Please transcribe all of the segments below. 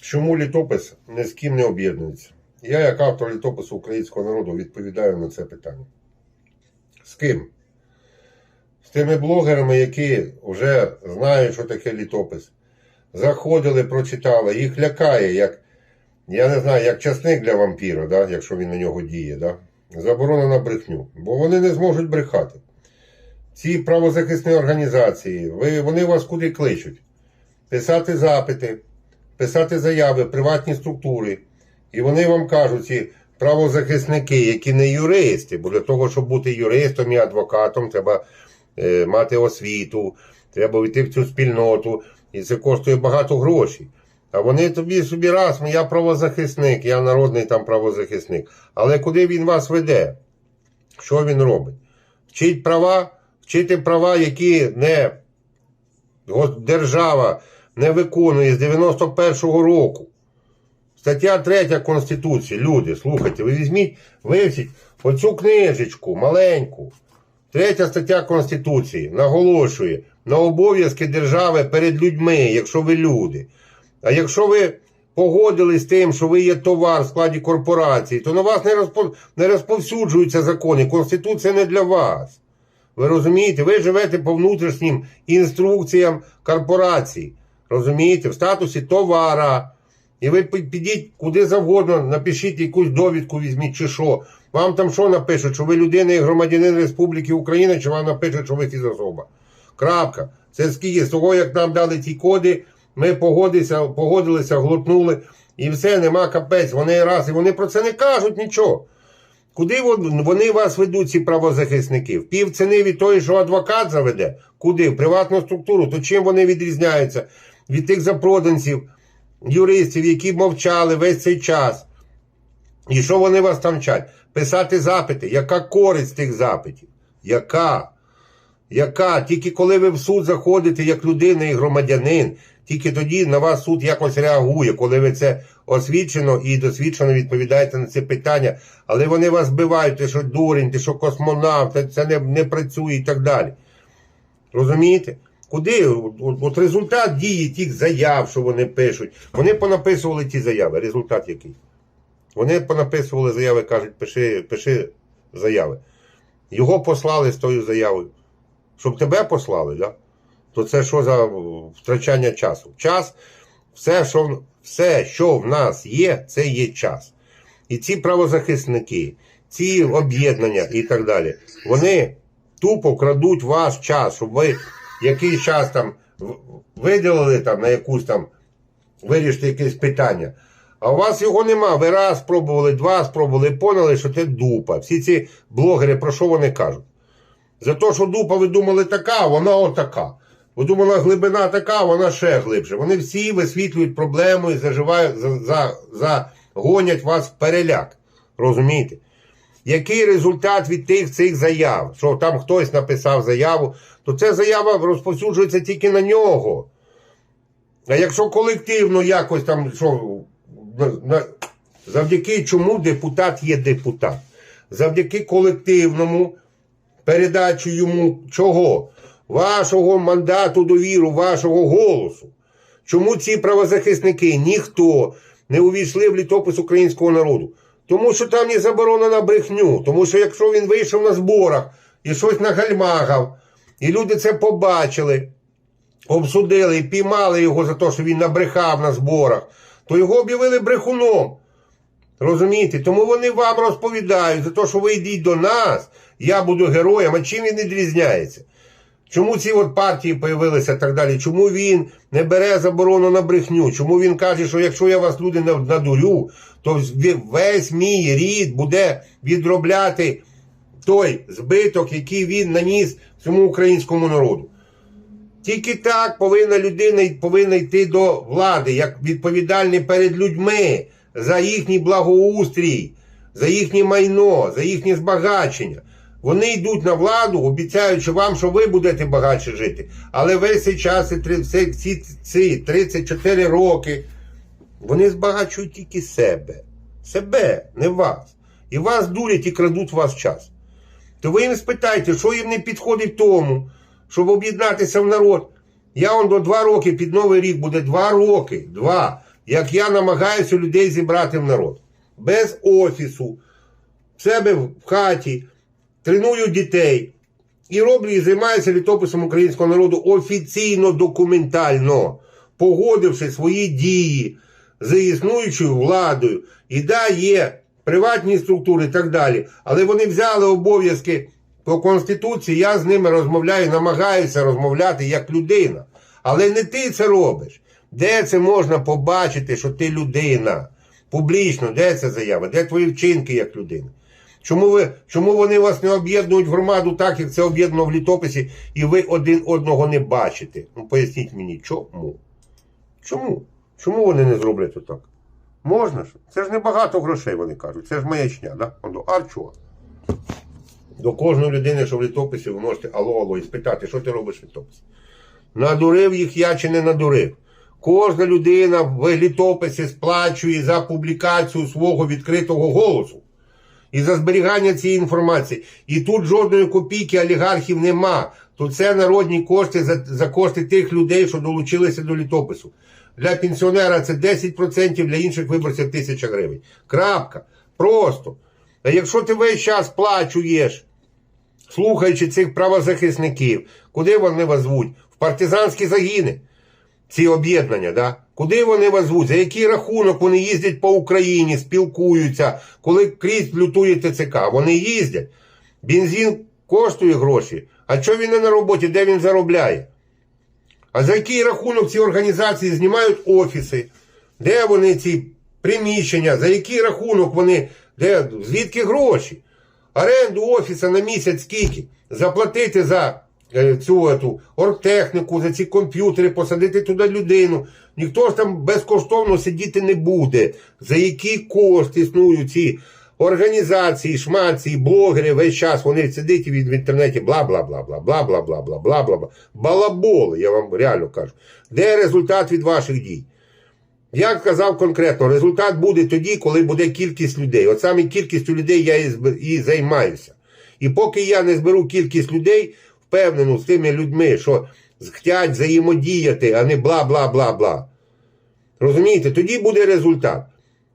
Чому літопис ні з ким не об'єднується? Я, як автор літопису українського народу, відповідаю на це питання. З ким? З тими блогерами, які вже знають, що таке літопис. Заходили, прочитали, їх лякає, як, я не знаю, як часник для вампіра, да, якщо він на нього діє. Да? Заборона на брехню. Бо вони не зможуть брехати. Ці правозахисні організації, ви, вони вас куди кличуть? Писати запити, писати заяви, приватні структури. І вони вам кажуть, ці правозахисники, які не юристи, бо для того, щоб бути юристом і адвокатом, треба е, мати освіту, треба йти в цю спільноту, і це коштує багато грошей. А вони тобі собі раз, я правозахисник, я народний там правозахисник. Але куди він вас веде? Що він робить? Вчить права, вчити права, які не держава не виконує з 91-го року. Стаття 3 Конституції. Люди, слухайте, ви візьміть, вивчіть оцю книжечку маленьку. Третя стаття Конституції наголошує на обов'язки держави перед людьми, якщо ви люди. А якщо ви погодились з тим, що ви є товар в складі корпорації, то на вас не, розпо... не розповсюджуються закони. Конституція не для вас. Ви розумієте? Ви живете по внутрішнім інструкціям корпорацій. Розумієте? В статусі товара. І ви підіть куди завгодно, напишіть якусь довідку, візьміть чи що. Вам там що напишуть, що ви людина і громадянин Республіки Україна, чи вам напишуть, що ви фізособа. Крапка. Це скільки з того, як нам дали ті коди, ми погодилися, погодилися, глотнули, і все, нема капець. Вони раз, і вони про це не кажуть нічого. Куди вони вас ведуть, ці правозахисники? В пів ціни від тої, що адвокат заведе? Куди? В приватну структуру. То чим вони відрізняються від тих запроданців, юристів, які мовчали весь цей час? І що вони вас там вчать? Писати запити. Яка користь тих запитів? Яка? Яка? Тільки коли ви в суд заходите як людина і громадянин, тільки тоді на вас суд якось реагує, коли ви це освічено і досвідчено відповідаєте на ці питання. Але вони вас збивають, ти що дурень, ти що космонавт, це не, не працює і так далі. Розумієте? Куди? От, от- результат дії тих заяв, що вони пишуть. Вони понаписували ті заяви. Результат який? Вони понаписували заяви, кажуть, пиши, пиши заяви. Його послали з тою заявою. Щоб тебе послали, да? то це що за втрачання часу? Час, все, що, все, що в нас є, це є час. І ці правозахисники, ці об'єднання і так далі, вони тупо крадуть ваш час, щоб ви якийсь час там виділили там на якусь там вирішити якесь питання. А у вас його нема. Ви раз спробували, два спробували, поняли, що це дупа. Всі ці блогери, про що вони кажуть? За те, що дупа ви думали така, вона отака. Ви думали, глибина така, вона ще глибше. Вони всі висвітлюють проблему і заживають, за, за, загонять вас в переляк. Розумієте? Який результат від тих цих заяв? Що там хтось написав заяву, то ця заява розповсюджується тільки на нього. А якщо колективно якось там, що завдяки чому депутат є депутат? Завдяки колективному передачу йому чого? Вашого мандату довіру, вашого голосу. Чому ці правозахисники ніхто не увійшли в літопис українського народу? Тому що там є заборона на брехню. Тому що якщо він вийшов на зборах і щось нагальмагав, і люди це побачили, обсудили і піймали його за те, що він набрехав на зборах, то його об'явили брехуном. Розумієте? Тому вони вам розповідають за те, що ви йдіть до нас, я буду героєм, а чим він відрізняється? Чому ці от партії появилися і так далі? Чому він не бере заборону на брехню? Чому він каже, що якщо я вас люди надурю, то весь мій рід буде відробляти той збиток, який він наніс цьому українському народу? Тільки так повинна людина повинна йти до влади, як відповідальний перед людьми за їхній благоустрій, за їхнє майно, за їхнє збагачення. Вони йдуть на владу, обіцяючи вам, що ви будете багатше жити. Але весь цей час, і ці 34 роки, вони збагачують тільки себе. Себе, не вас. І вас дурять і крадуть ваш час. То ви їм спитайте, що їм не підходить тому, щоб об'єднатися в народ. Я он до два роки під Новий рік буде два роки. Два. як я намагаюся людей зібрати в народ. Без офісу, в себе в хаті, треную дітей і роблю і займаюся літописом українського народу офіційно, документально, погодивши свої дії з існуючою владою. І да, є приватні структури і так далі. Але вони взяли обов'язки по Конституції, я з ними розмовляю, намагаюся розмовляти як людина. Але не ти це робиш. Де це можна побачити, що ти людина? Публічно, де ця заява? Де твої вчинки як людина? Чому, ви, чому вони вас не об'єднують в громаду так, як це об'єднано в літописі, і ви один одного не бачите? Ну поясніть мені, чому? Чому? Чому вони не зроблять отак? Можна ж? Це ж не багато грошей, вони кажуть. Це ж маячня, да? А чого? До кожної людини, що в літописі, ви можете алло, алло, і спитати, що ти робиш в літописі. Надурив їх я чи не надурив. Кожна людина в літописі сплачує за публікацію свого відкритого голосу і за зберігання цієї інформації. І тут жодної копійки олігархів нема. Тут це народні кошти за, за кошти тих людей, що долучилися до літопису. Для пенсіонера це 10%, для інших виборців 1000 гривень. Крапка. Просто. А якщо ти весь час плачуєш, слухаючи цих правозахисників, куди вони вас звуть? В партизанські загіни ці об'єднання, да? Куди вони вас звуть? За який рахунок вони їздять по Україні, спілкуються, коли крізь лютує ТЦК? Вони їздять. Бензин коштує гроші. А що він не на роботі? Де він заробляє? А за який рахунок ці організації знімають офіси? Де вони ці приміщення? За який рахунок вони? Де, звідки гроші? Оренду офіса на місяць скільки? Заплатити за цю ету, оргтехніку, за ці комп'ютери, посадити туди людину. Ніхто ж там безкоштовно сидіти не буде. За які кошти існують ці організації, шманці, блогери весь час вони сидять в інтернеті бла бла бла бла бла бла бла бла бла бла бла балаболи, я вам реально кажу. Де результат від ваших дій? Я казав конкретно, результат буде тоді, коли буде кількість людей. От саме кількістю людей я і займаюся. І поки я не зберу кількість людей, впевнену з тими людьми, що хочуть взаємодіяти, а не бла бла бла бла. Розумієте, тоді буде результат.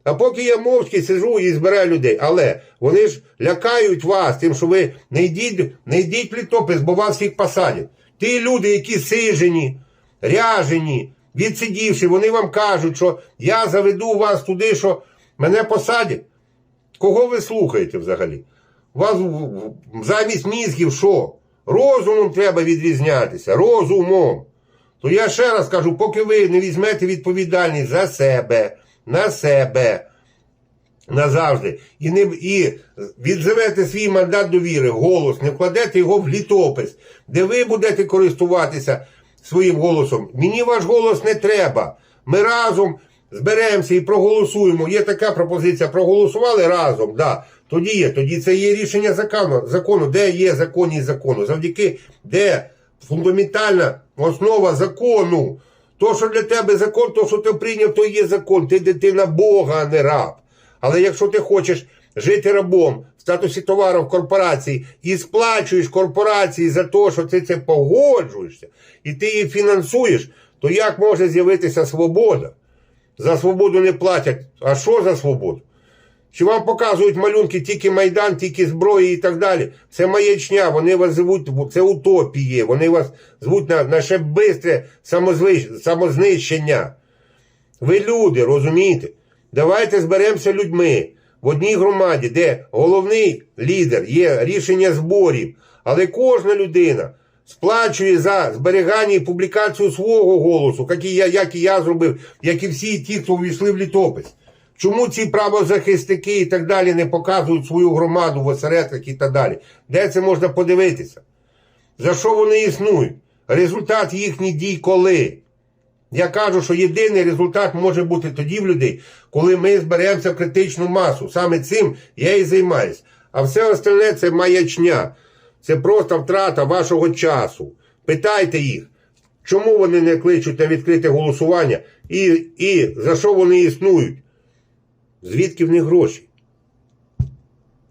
А поки я мовчки сижу і збираю людей. Але вони ж лякають вас тим, що ви не йдіть, не йдіть в літопис, бо вас всіх посадять. Ті люди, які сижені, ряжені, відсидівши, вони вам кажуть, що я заведу вас туди, що мене посадять. Кого ви слухаєте взагалі? У вас замість мізків що? Розумом треба відрізнятися, розумом. То я ще раз кажу, поки ви не візьмете відповідальність за себе, на себе назавжди, і не і відзовете свій мандат довіри, голос, не вкладете його в літопис, де ви будете користуватися своїм голосом. Мені ваш голос не треба. Ми разом зберемося і проголосуємо. Є така пропозиція. Проголосували разом, да. Тоді є, тоді це є рішення закону. закону. Де є законність закону? Завдяки де фундаментальна основа закону. То, що для тебе закон, то, що ти прийняв, то є закон. Ти дитина Бога, а не раб. Але якщо ти хочеш жити рабом в статусі товару в корпорації і сплачуєш корпорації за те, що ти це погоджуєшся, і ти її фінансуєш, то як може з'явитися свобода? За свободу не платять. А що за свободу? Чи вам показують малюнки тільки Майдан, тільки зброї і так далі? Це маячня, вони вас звуть, це утопіє, вони вас звуть на, на ще бистре самознищення. Ви люди, розумієте? Давайте зберемося людьми в одній громаді, де головний лідер є рішення зборів, але кожна людина сплачує за зберігання і публікацію свого голосу, як і я, як і я зробив, як і всі ті, хто увійшли в літопис. Чому ці правозахисники і так далі не показують свою громаду в осередках і так далі? Де це можна подивитися? За що вони існують? Результат їхніх дій коли? Я кажу, що єдиний результат може бути тоді в людей, коли ми зберемося в критичну масу. Саме цим я і займаюсь. А все остальне це маячня. Це просто втрата вашого часу. Питайте їх, чому вони не кличуть на відкрите голосування і, і за що вони існують? Звідки в них гроші?